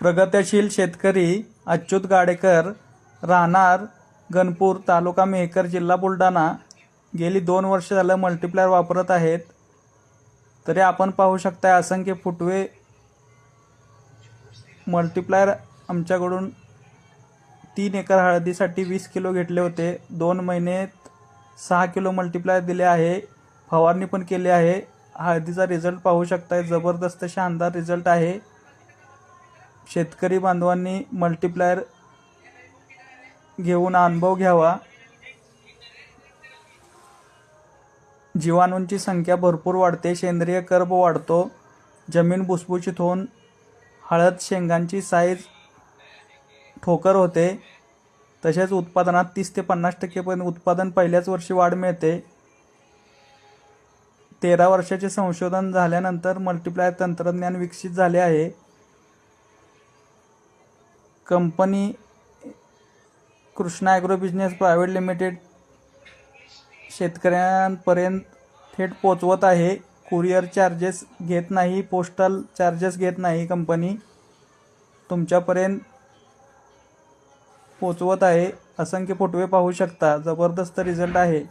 प्रगतशील शेतकरी अच्युत गाडेकर राहणार गणपूर तालुका मेहकर जिल्हा बुलढाणा. गेली दोन वर्ष झालं मल्टीप्लायर वापरत आहेत. तरी आपण पाहू शकता असंख्य फुटवे मल्टीप्लायर आमच्याकडून तीन एकर हळदीसाठी वीस किलो घेतले होते. दोन महिन्यात सहा किलो मल्टीप्लायर दिले आहे. फवारणी पण केली आहे. हळदीचा रिझल्ट पाहू शकताय. जबरदस्त शानदार रिझल्ट आहे. शेतकरी बांधवांनी मल्टीप्लायर घेऊन अनुभव घ्यावा. जीवाणूंची संख्या भरपूर वाढते सेंद्रिय कर्ब वाढतो जमीन भुसभुशीत होऊन हळद शेंगांची साईज ठोकर होते. तसेच उत्पादनात तीस ते पन्नास टक्केपर्यंत उत्पादन पहिल्याच वर्षी वाढ मिळते. तेरा वर्षाचे संशोधन झाल्यानंतर मल्टीप्लायर तंत्रज्ञान विकसित झाले आहे. Company Krishna agro business private limited शेतकऱ्यांपर्यंत थेट पोचवत आहे. कुरिअर चार्जेस घेत नाही पोस्टल चार्जेस घेत नाही कंपनी तुमच्यापर्यंत पोचवत आहे. असंख्य फोटवे पाहू शकता. जबरदस्त रिझल्ट आहे.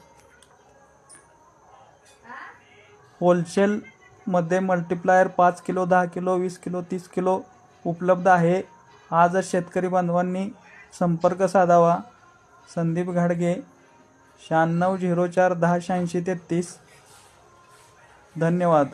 होलसेलमध्ये मल्टिप्लायर पाच किलो दहा किलो वीस किलो तीस किलो उपलब्ध आहे. आजच शेतकरी बांधवांनी संपर्क साधावा. संदीप घाडगे शहाण्णव झिरो चार दहा शहाऐंशी तेहतीस. धन्यवाद.